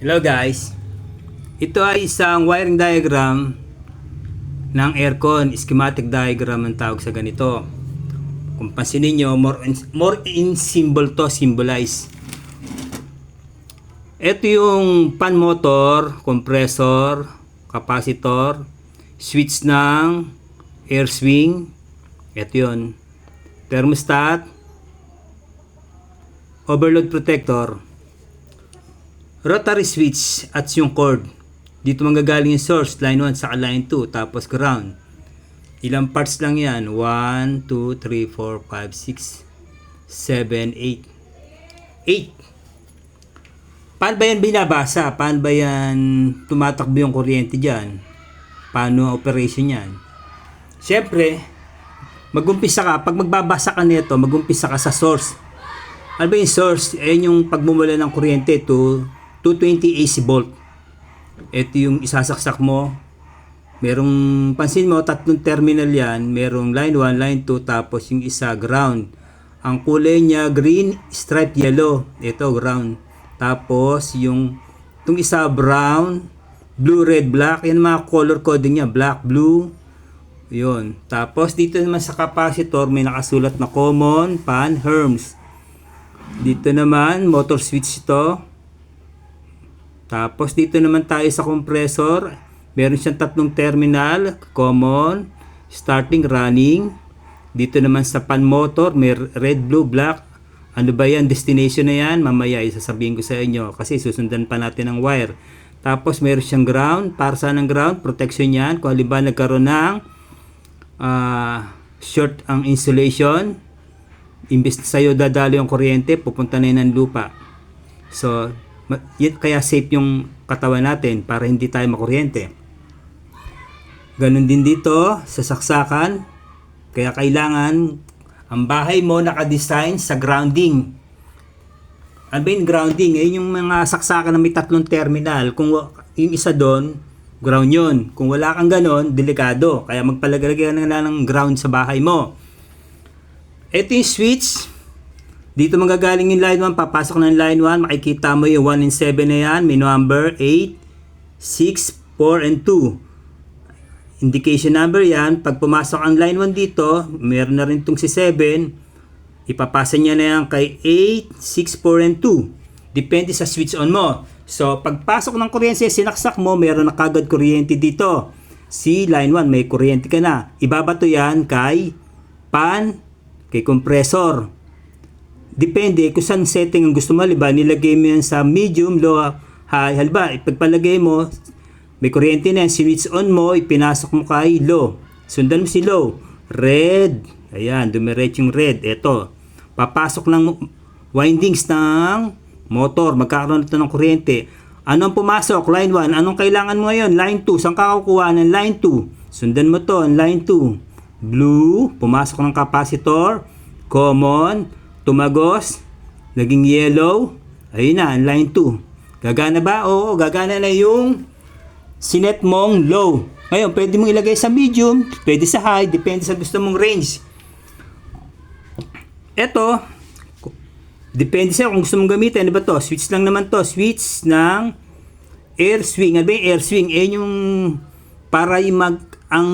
Hello guys. Ito ay isang wiring diagram ng aircon. Schematic diagram ang tawag sa ganito. Kung pansinin nyo, more in, more in symbol to, symbolize. Ito yung fan motor, compressor, capacitor, switch ng air swing. Ito yun. Thermostat, overload protector, rotary switch at yung cord. Dito manggagaling yung source, line 1 sa line 2, tapos ground. Ilang parts lang yan? 1, 2, 3, 4, 5, 6, 7, 8. 8. Paano ba yan binabasa? Paano ba yan tumatakbo yung kuryente dyan? Paano ang operation yan? Siyempre, magumpisa ka, pag magbabasa ka nito, magumpisa ka sa source. Ano ba yung source? Ayan yung pagmumula ng kuryente to 220 AC volt. Ito yung isasaksak mo. Merong, pansin mo, tatlong terminal yan. Merong line 1, line 2, tapos yung isa ground. Ang kulay niya green, striped yellow. Ito ground. Tapos yung itong isa brown, blue, red, black. Yan mga color coding niya. Black, blue. Yun. Tapos dito naman sa capacitor may nakasulat na common, pan, herms. Dito naman motor switch ito. Tapos dito naman tayo sa compressor. Meron siyang tatlong terminal, common, starting, running. Dito naman sa pan motor, may red, blue, black. Ano ba yan? Destination na yan? Mamaya isasabihin ko sa inyo kasi susundan pa natin ang wire. Tapos meron siyang ground. Para saan ang ground? Protection yan. Kung halimbawa nagkaroon ng ah, short ang insulation, imbes na sa'yo dadalo yung kuryente, pupunta na yun ng lupa. So, yun, kaya safe yung katawan natin para hindi tayo makuryente. Ganon din dito sa saksakan. Kaya kailangan ang bahay mo nakadesign sa grounding. Ano ba yung grounding? Eh, yung mga saksakan na may tatlong terminal. Kung yung isa doon, ground yun. Kung wala kang ganon, delikado. Kaya magpalagay ka na ng ground sa bahay mo. Ito yung switch. Dito manggagaling yung line 1, papasok ng line 1, makikita mo yung 1 and 7 na yan, may number 8, 6, 4, and 2. Indication number yan, pag pumasok ang line 1 dito, meron na rin itong si 7, ipapasa niya na yan kay 8, 6, 4, and 2. Depende sa switch on mo. So, pagpasok ng kuryente, sinaksak mo, meron na kagad kuryente dito. Si line 1, may kuryente ka na. Ibabato yan kay pan, kay compressor. Depende kung saan setting ang gusto mo. Halimbawa, nilagay mo yan sa medium, low, high. Halimbawa, pagpalagay mo, may kuryente na yan, switch on mo, ipinasok mo kay low. Sundan mo si low. Red. Ayan, dumiretso yung red. Ito. Papasok ng windings ng motor. Magkakaroon ito ng kuryente. Anong pumasok? Line 1. Anong kailangan mo ngayon? Line 2. Saan ka kukuha ng line 2? Sundan mo to, line 2 blue, pumasok ng capacitor, common, tumagos, naging yellow, ayun na, line 2. Gagana ba? Oo, gagana na yung sinet mong low. Ngayon, pwede mong ilagay sa medium, pwede sa high, depende sa gusto mong range. Ito, depende sa kung gusto mong gamitin. Ano ba to? Switch lang naman to. Switch ng air swing. Ano ba yung air swing? Eh, yung para yung mag ang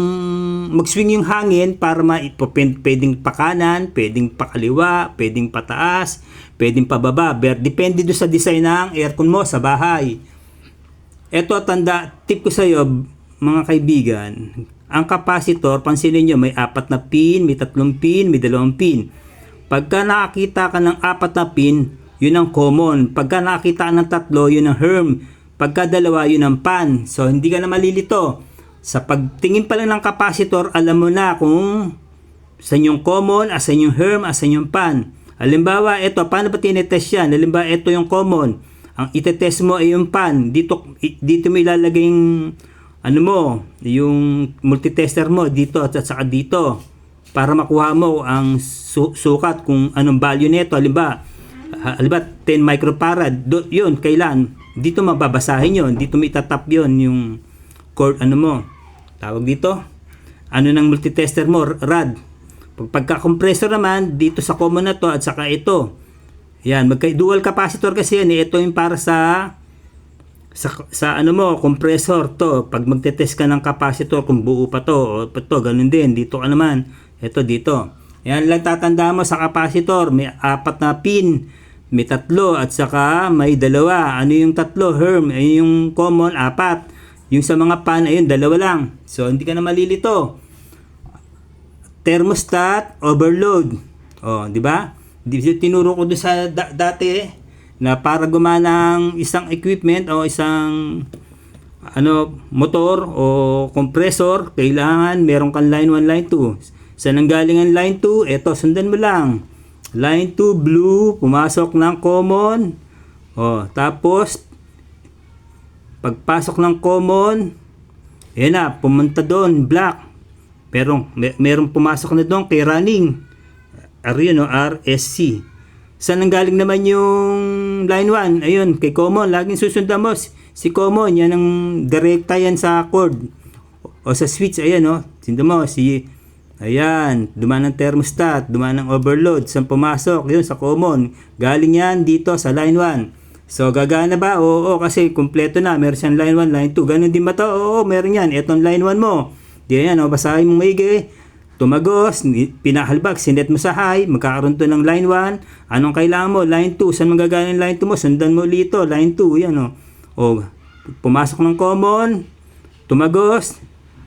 mag-swing yung hangin para ma pwedeng pa kanan, pwedeng pa kaliwa, pwedeng pataas, pwedeng pababa. Ber, depende do sa design ng aircon mo sa bahay. Ito tanda, tip ko sa iyo mga kaibigan, ang capacitor, pansinin nyo, may apat na pin, may tatlong pin, may dalawang pin. Pagka nakakita ka ng apat na pin, yun ang common. Pagka nakakita ka ng tatlo, yun ang herm. Pagka dalawa, yun ang pan. So, hindi ka na malilito. Sa pagtingin pa lang ng capacitor, alam mo na kung sa yung common, asan yung herm, asan yung pan. Halimbawa, ito, paano ba tinetest yan? Halimbawa, ito yung common. Ang itetest mo ay yung pan. Dito, dito mo ilalagay yung, ano mo, yung multitester mo dito at saka dito para makuha mo ang su- sukat kung anong value nito. Halimbawa, ha- halimbawa 10 microfarad, do, yun, kailan? Dito mababasahin yun. Dito mo itatap yun, yung cord, ano mo, tawag dito, ano ng multitester mo, rad. Pag pagka-compressor naman, dito sa common na to at saka ito. Yan, magka dual capacitor kasi yan. eh. Ito yung para sa sa, sa ano mo, compressor to, pag magte-test ka ng capacitor kung buo pa to, o pa to, ganun din, dito ka naman, ito dito. Yan lang tatanda mo sa capacitor, may apat na pin, may tatlo, at saka may dalawa. Ano yung tatlo? Herm, yung common, apat. Yung sa mga pan, ayun, dalawa lang. So, hindi ka na malilito. Thermostat, overload. O, di ba? Tinuro ko doon sa da- dati, na para gumana ang isang equipment o isang ano motor o compressor kailangan meron kang line 1 line 2 sa nanggaling ang line 2 eto sundan mo lang line 2 blue pumasok ng common o tapos pagpasok ng common yan na pumunta doon black pero may, merong pumasok na doon kay running R yun o RSC Saan nanggaling naman yung line 1? Ayun, kay Common. Laging susundan mo. Si- Common, yan ang direkta yan sa cord. O sa switch, ayan o. Sindan mo, si... Ayan, dumaan ng thermostat, dumaan ng overload. Saan pumasok? Yun, sa Common. Galing yan dito sa line 1. So, gagana ba? Oo, kasi kumpleto na. Meron siyang line 1, line 2. Ganun din ba to? Oo, meron yan. Etong line 1 mo. Di yan, o. Basahin mo maigi. Tumagos, pinahalbag, sinet mo sa high, magkakaroon to ng line 1. Anong kailangan mo? Line 2. Saan magagaling line 2 mo? Sundan mo lito, line 2. Yan o. O, pumasok ng common, tumagos.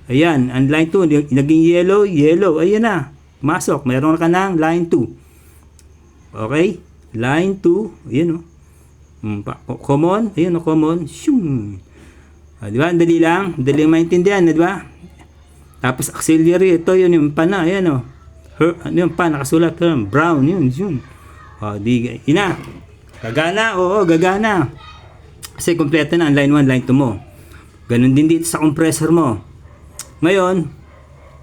Ayan, ang line 2, naging yellow, yellow. Ayan na. Pumasok, meron ka ng line 2. Okay? Line 2, ayan o. Pa- common, ayan o, common. Shum. Ah, di ba? Dali lang. Ang dali maintindihan, di ba? Tapos auxiliary, ito yun yung pana, ayan o. Her, ano yung pan, nakasulat term, brown, yun, yun. O, di, ina. Gagana, oo, gagana. Kasi kompleto na ang line 1, line 2 mo. Ganon din dito sa compressor mo. Ngayon,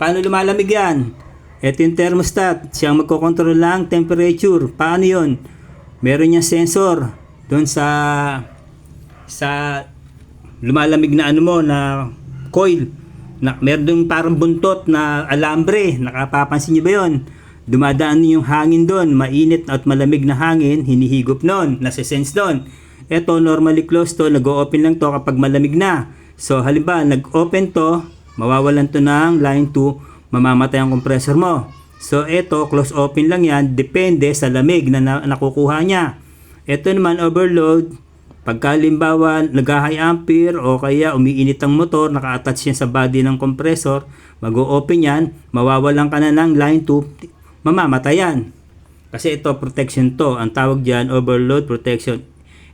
paano lumalamig yan? Ito yung thermostat, siyang magkocontrol lang temperature. Paano yon? Meron niyang sensor doon sa sa lumalamig na ano mo na coil na meron dong parang buntot na alambre. Nakapapansin niyo ba yon dumadaan yung hangin doon. Mainit at malamig na hangin hinihigop noon. Nasa-sense doon eto normally closed to nag-open lang to kapag malamig na. So halimbawa nag-open to mawawalan to ng line 2 mamamatay ang compressor mo. So eto close open lang yan. Depende sa lamig na, na nakukuha niya eto naman overload Pagka limbawa nag-high ampere o kaya umiinit ang motor, naka-attach yan sa body ng compressor, mag-o-open yan, mawawalan ka na ng line 2, mamamatayan. Kasi ito protection to, ang tawag diyan overload protection.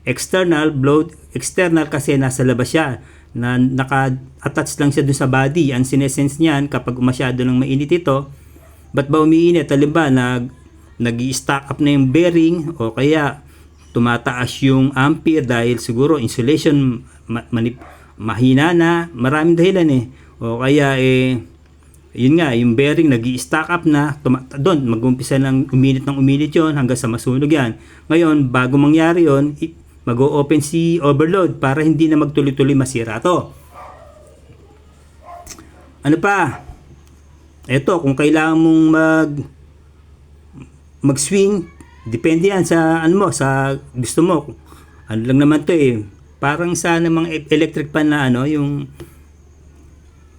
External load, external kasi nasa labas siya na naka-attach lang siya dun sa body. Ang sinesense niyan kapag masyado nang mainit ito, ba't ba umiinit? Halimbawa, nag, nag-stack up na yung bearing o kaya tumataas yung ampere dahil siguro insulation ma- manip, mahina na, maraming dahilan eh. O kaya eh, yun nga, yung bearing nag stack up na, doon, mag-umpisa ng uminit ng uminit yon hanggang sa masunog yan. Ngayon, bago mangyari yon mag-o-open si overload para hindi na magtuloy-tuloy masira to. Ano pa? Eto, kung kailangan mong mag mag-swing, depende yan sa ano mo, sa gusto mo. Ano lang naman to eh. Parang sa mga e- electric pan na ano, yung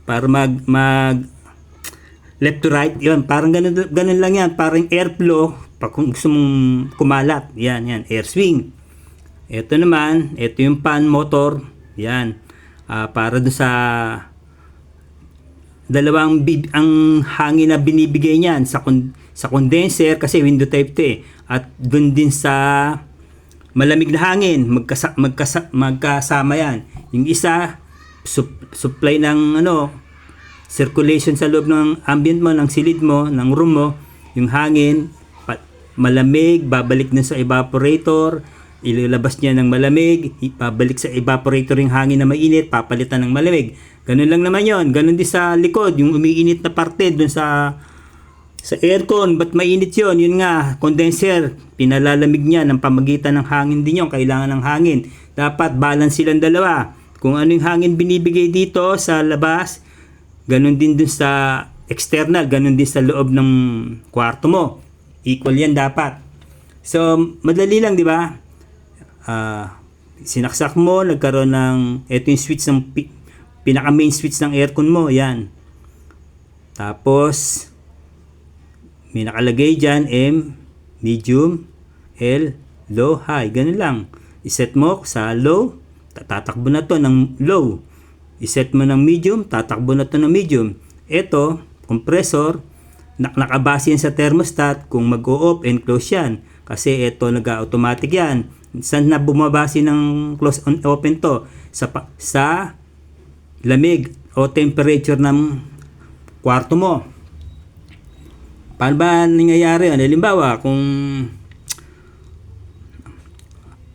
para mag mag left to right, yun, parang ganun, ganun lang yan, parang airflow, pag gusto mong kumalat, yan, yan, air swing. Ito naman, ito yung pan motor, yan, Ah, para doon sa dalawang bib- ang hangin na binibigay niyan sa con- sa condenser kasi window type 'to eh at doon din sa malamig na hangin magkasa, magkasa, magkasama yan yung isa sup- supply ng ano circulation sa loob ng ambient mo ng silid mo ng room mo yung hangin pa- malamig babalik na sa evaporator ilalabas niya ng malamig, ipabalik sa evaporator yung hangin na mainit, papalitan ng malamig. Ganun lang naman yon. Ganun din sa likod, yung umiinit na parte dun sa sa aircon, ba't mainit yon? Yun nga, condenser, pinalalamig niya ng pamagitan ng hangin din yon, kailangan ng hangin. Dapat balance silang dalawa. Kung ano yung hangin binibigay dito sa labas, ganun din dun sa external, ganun din sa loob ng kwarto mo. Equal yan dapat. So, madali lang, di ba? Ah, sinaksak mo, nagkaroon ng, ito yung switch ng, pi- pinaka main switch ng aircon mo, yan. Tapos, may nakalagay dyan, M, medium, L, low, high. Ganun lang. Iset mo sa low, tatakbo na to ng low. Iset mo ng medium, tatakbo na to ng medium. Ito, compressor, nak nakabase yan sa thermostat kung mag-o-off and close yan. Kasi ito nag-automatic yan. Saan na bumabase ng close and open to? Sa, sa lamig o temperature ng kwarto mo. Paano ba nangyayari yun? Halimbawa, kung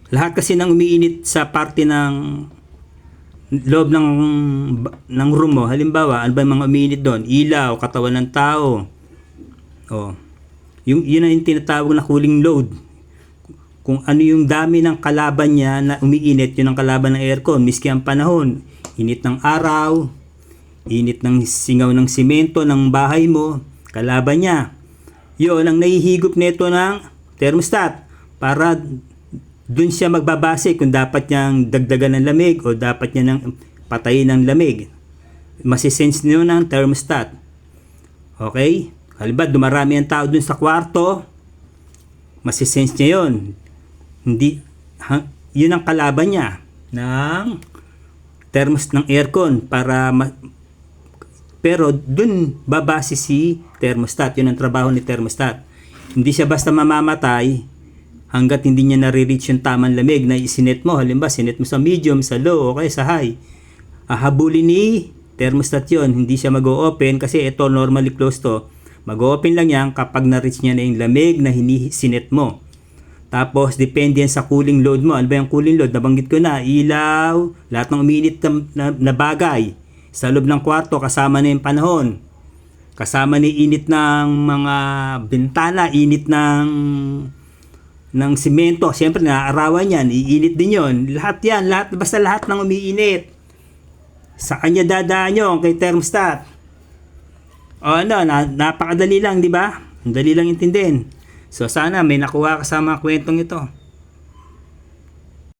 lahat kasi nang umiinit sa parte ng loob ng ng room mo. Halimbawa, ano ba yung mga umiinit doon? Ilaw, katawan ng tao. Oh. Yung yun ang tinatawag na cooling load. Kung ano yung dami ng kalaban niya na umiinit, yun ang kalaban ng aircon. Miski ang panahon, init ng araw, init ng singaw ng simento ng bahay mo, kalaban niya. Yun ang nahihigop nito ng thermostat para dun siya magbabase kung dapat niyang dagdagan ng lamig o dapat niya nang patayin ng lamig. Masisense niyo ng thermostat. Okay? Halimbawa, dumarami ang tao dun sa kwarto, masisense niya yun. Hindi, ha, yun ang kalaban niya ng thermos ng aircon para ma- pero dun babase si thermostat. Yun ang trabaho ni thermostat. Hindi siya basta mamamatay hanggat hindi niya nare-reach yung tamang lamig na isinet mo. Halimbawa, sinet mo sa medium, sa low, o kaya sa high. Ahabulin ni thermostat yun. Hindi siya mag-o-open kasi ito normally closed to. Mag-o-open lang yan kapag na-reach niya na yung lamig na hinisinet mo. Tapos, depende sa cooling load mo. Ano ba yung cooling load? Nabanggit ko na, ilaw, lahat ng umiinit na, na, na bagay sa loob ng kwarto kasama na yung panahon. Kasama ni init ng mga bintana, init ng ng simento. Siyempre, naaarawan yan. Iinit din yon. Lahat yan. Lahat, basta lahat ng umiinit. Sa kanya dadaan yun kay thermostat. O ano, na, napakadali lang, di ba? Dali lang intindihin. So sana may nakuha ka sa mga kwentong ito.